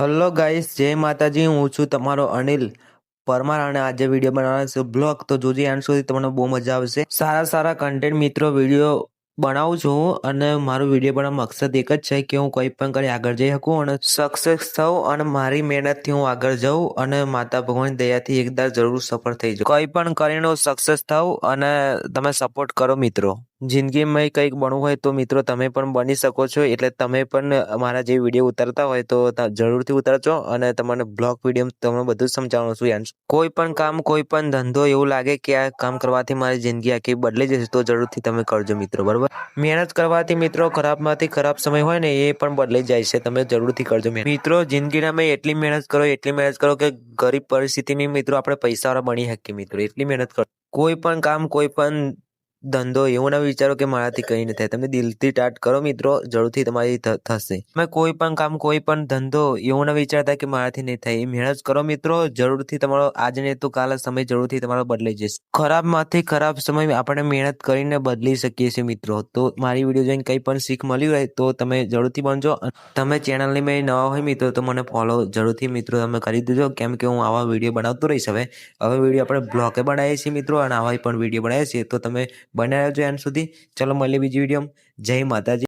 Hello guys, જય માતાજી, હું છું તમારો અનિલ પરમાર અને આજે વીડિયો બનાવવાનો છે બ્લોગ. તો જોજે એન્ડ સુધી તમને બહુ મજા આવશે. સારા સારા કન્ટેન્ટ મિત્રો વીડિયો બનાવું છું અને મારું વીડિયો બનાવવાનો મકસદ એક જ છે કે હું કોઈ પણ કરી આગળ જઈ શકું અને સક્સેસ થઉં અને મારી મહેનતથી હું આગળ જઉં અને માતા ભગવાનની દયાથી એકદા જરૂર સફળ થઈ જાઉં. કોઈ પણ કરીને સક્સેસ થઉં અને તમે સપોર્ટ કરો મિત્રો. જિંદગીમાં કંઈક બનવું હોય તો મિત્રો તમે પણ બની શકો છો. એટલે તમે પણ મારા જે વીડિયો ઉતારતા હોય તો જરૂરથી ઉતારજો અને તમને બ્લોગ વીડિયો તમને બધું સમજાવવાનું છું યાન. કોઈ પણ કામ, કોઈ પણ ધંધો એવું લાગે કે આ કામ કરવાથી મારી જિંદગી આખી બદલી જશે તો જરૂરથી તમે કરજો મિત્રો, બરાબર? મહેનત કરવાથી મિત્રો ખરાબમાંથી ખરાબ સમય હોય ને એ પણ બદલાઈ જાય છે, તમે જરૂરથી કરજો. મિત્રો, જિંદગીના મેં એટલી મહેનત કરો, એટલી મહેનત કરો કે ગરીબ પરિસ્થિતિની મિત્રો આપણે પૈસાવાળા બની શકીએ મિત્રો, એટલી મહેનત કરો. કોઈ પણ કામ, કોઈ પણ ધંધો એવું ના વિચારો કે મારાથી કંઈ નહીં થાય. તમે દિલથી સ્ટાર્ટ કરો મિત્રો, જરૂરથી તમારી થશે. તમે કોઈ પણ કામ, કોઈ પણ ધંધો એવું ના વિચારતા કે મારાથી નહીં થાય. એ મહેનત કરો મિત્રો, જરૂરથી તમારો આજ નહીં તો કાલ સમય જરૂરથી તમારો બદલાઈ જશે. ખરાબમાંથી ખરાબ સમય આપણે મહેનત કરીને બદલી શકીએ છીએ મિત્રો. તો મારી વીડિયો જોઈને કંઈ પણ શીખ મળ્યું હોય તો તમે જરૂરથી બનજો. તમે ચેનલની મેં નવા હોય મિત્રો તો મને ફોલો જરૂરથી મિત્રો તમે કરી દેજો. કેમ કે હું આવા વીડિયો બનાવતો રહીશ હવે. હવે વીડિયો આપણે બ્લોગે બનાવીએ છીએ મિત્રો અને આવા પણ વીડિયો બનાવીએ છીએ. તો તમે બન્યા રહેજો એન્ડ સુધી. ચલો મળીએ બીજી વીડિયો જય માતાજી.